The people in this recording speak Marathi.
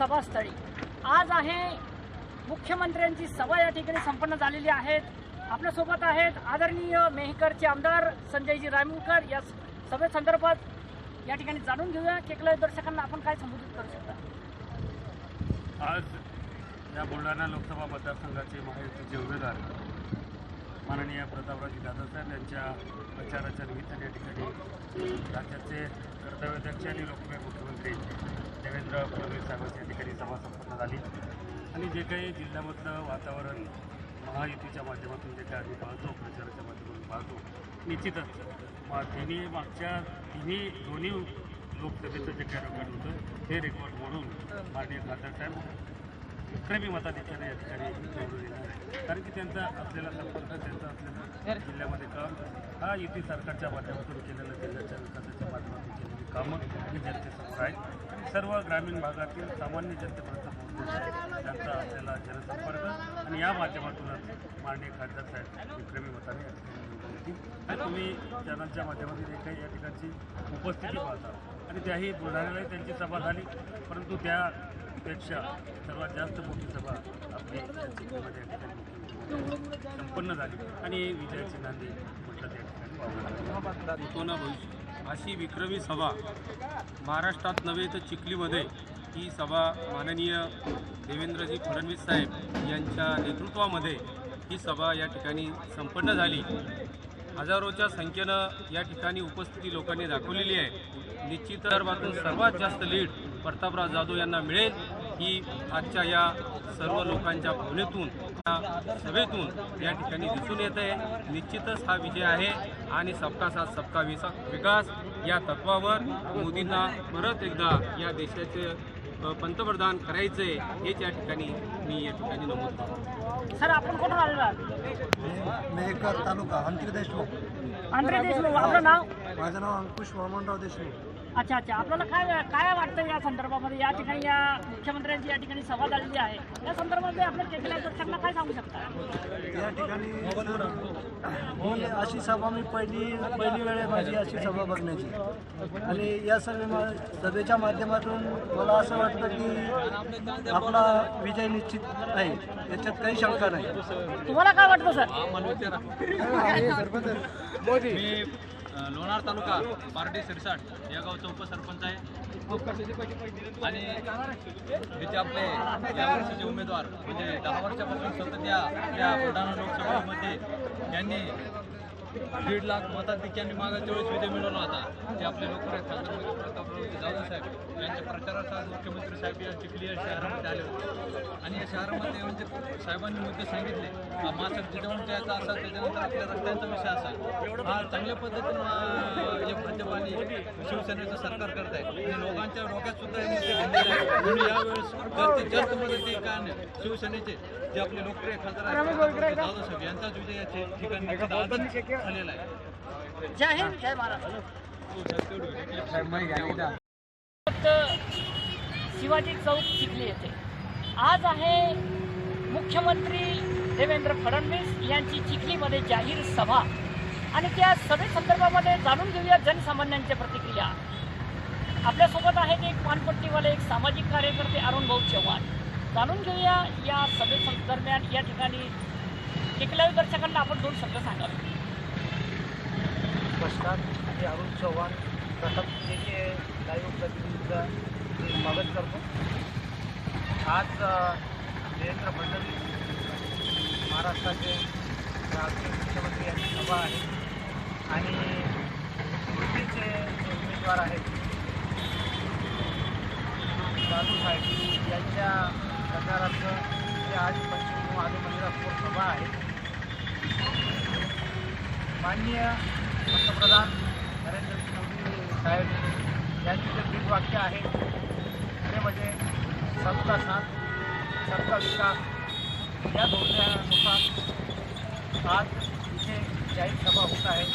सभास्थळी. आज आहे मुख्यमंत्र्यांची सभा या ठिकाणी संपन्न झालेली आहेत. आपल्यासोबत आहेत आदरणीय मेहकरचे आमदार संजयजी रायमुलकर. या सभेसंदर्भात या ठिकाणी जाणून घेऊया. केकला दर्शकांना आपण काय संबोधित करू शकता? आज या बुलढाणा लोकसभा मतदारसंघाचे महायुतीचे उमेदवार माननीय प्रतापरावजी दादासाहेब यांच्या प्रचाराच्या निमित्ताने या ठिकाणी राज्याचे कर्तव्याध्यक्ष आणि लोकप्रिय मुख्यमंत्री देवेंद्र फडणवीस साहेबांच्या ठिकाणी सभा संपन्न झाली. आणि जे काही जिल्ह्यामधलं वातावरण महायुतीच्या माध्यमातून जे काही आम्ही पाहतो प्रचाराच्या माध्यमातून पाहतो निश्चितच मा तिन्ही मागच्या तिन्ही दोन्ही लोकसभेचं जे काही रेकॉर्ड होतं हे रेकॉर्ड मोडून माननीय खासदार साहेब विक्रमी मताधिक्याने या ठिकाणी निवडून येणार आहे. कारण की त्यांचा असलेला संपर्क त्यांचा असलेला जिल्ह्यामध्ये काम हा युती सरकारच्या माध्यमातून केलेलं जिल्ह्याच्या विकासाच्या माध्यमातून केलेली कामं ही जनतेसमोर आहेत सर्व ग्रामीण भागातील सामान्य जनतेपर्यंत पोहोचण्यासाठी त्यांचा असलेला जनसंपर्क आणि या माध्यमातूनच माननीय खासदार साहेब विक्रमी मताने आणि तुम्ही चॅनलच्या माध्यमातून जे काही या ठिकाणची उपस्थिती पाहता आणि त्याही बुलढाण्यालाही त्यांची सभा झाली परंतु त्यापेक्षा सर्वात जास्त मोठी सभा आपली संपन्न झाली. आणि विजयाची नांदी म्हटलं त्या ठिकाणी वावरली. भविष्य अशी विक्रमी सभा महाराष्ट्रात नव्हे तर चिखलीमध्ये. ही सभा माननीय देवेंद्रजी फडणवीस साहेब यांच्या नेतृत्वामध्ये ही सभा या ठिकाणी संपन्न झाली. हजारोच्या संख्येनं या ठिकाणी उपस्थिती लोकांनी दाखवलेली आहे. निश्चित संदर्भातून सर्वात जास्त लीड प्रतापराव जाधव यांना मिळेल. ही आजच्या या सर्व लोकांच्या भावनेतून या सभेतून या ठिकाणी दिसून येत आहे. निश्चितच हा विजय आहे आणि सबका साथ सबका विकास या तत्वावर मोदींना परत एकदा या देशाचे पंतप्रधान करायचे हेच या ठिकाणी मी या ठिकाणी नमूद करतो. सर आपण कुठून आलेलो आहात? मेहकर तालुका अंतरी देशमुख. आंध्रे देशमुख आपलं नाव? माझं नाव अंकुश वामनराव देशमुख. अच्छा अच्छा. आपल्याला काय काय वाटतं या संदर्भामध्ये? या ठिकाणी या मुख्यमंत्र्यांची या ठिकाणी सभा झालेली आहे. या संदर्भामध्ये आपल्या केकल्या दर्शकांना काय सांगू शकता? या ठिकाणी ही अशी सभा मी पहिली पहिली वेळ माझी अशी सभा बघण्याची. आणि या सभे सभेच्या माध्यमातून मला असं वाटतं की आपला विजय निश्चित आहे याच्यात काही शंका नाही. तुम्हाला काय वाटतं सर? मी लोणार तालुका पार्टी सिरसाट या गावचा उपसरपंच आहे. आणि तिथे आपले या वर्षीचे उमेदवार म्हणजे दहा वर्षापासून सतत या या बुलढाणा लोकसभेमध्ये यांनी दीड लाख मताधिक्यांनी मागाच्या वेळेस विजय मिळवला होता ते आपले लोकप्रिय खासदार म्हणजे प्रतापराव जाधव साहेब यांच्या प्रचारार्थ मुख्यमंत्री साहेब या चिखली या शहरामध्ये आले होते. आणि या शहरामध्ये म्हणजे साहेबांनी मुद्दे सांगितले मासक जिजाऊंचा याचा असा त्याच्यानंतर आपल्या रस्त्यांचा विषय असा. हा चांगल्या पद्धतीनं अं, हे शिवसेनेचं सरकार करत आहे आणि लोकांच्या डोक्यात सुद्धा म्हणून यावेळेस जास्तीत जास्त मदती कारण शिवसेनेचे जे आपले लोकप्रिय खासदार आहेत प्रतापराव जाधव साहेब यांचाच विजय या ठिकाणी झालेला आहे. जय हिंद जय महाराष्ट्र. फक्त शिवाजी चौक चिखली येथे आज आहे मुख्यमंत्री देवेंद्र फडणवीस यांची चिखलीमध्ये जाहीर सभा. आणि त्या सभेसंदर्भामध्ये जाणून घेऊया जनसामान्यांच्या प्रतिक्रिया. आपल्यासोबत आहेत एक पानपट्टीवाले एक सामाजिक कार्यकर्ते अरुण भाऊ चव्हाण. जाणून घेऊया या सभे दरम्यान या ठिकाणी एकलव्य दर्शकांना आपण दोन शब्द सांगावे. नमस्कार मी अरुण चव्हाण प्रथम जिल्ह्याचे लाईव्ह प्रतिनिधीचं स्वागत करतो. आज देवेंद्र फडणवीस महाराष्ट्राचे मुख्यमंत्री यांची सभा आहे. आणि युतीचे जे उमेदवार आहेत लालू साहेब यांच्या प्रचारार्थ ते आज पश्चिम महादेव मंदिरासमोर सभा आहे. माननीय पंतप्रधान नरेंद्र मोदी साहेब यांचे जे ब्रीद वाक्य आहे ते म्हणजे सबका साथ सबका विकास. या धोरणानुसार आज इथे जाहीर सभा होत आहे.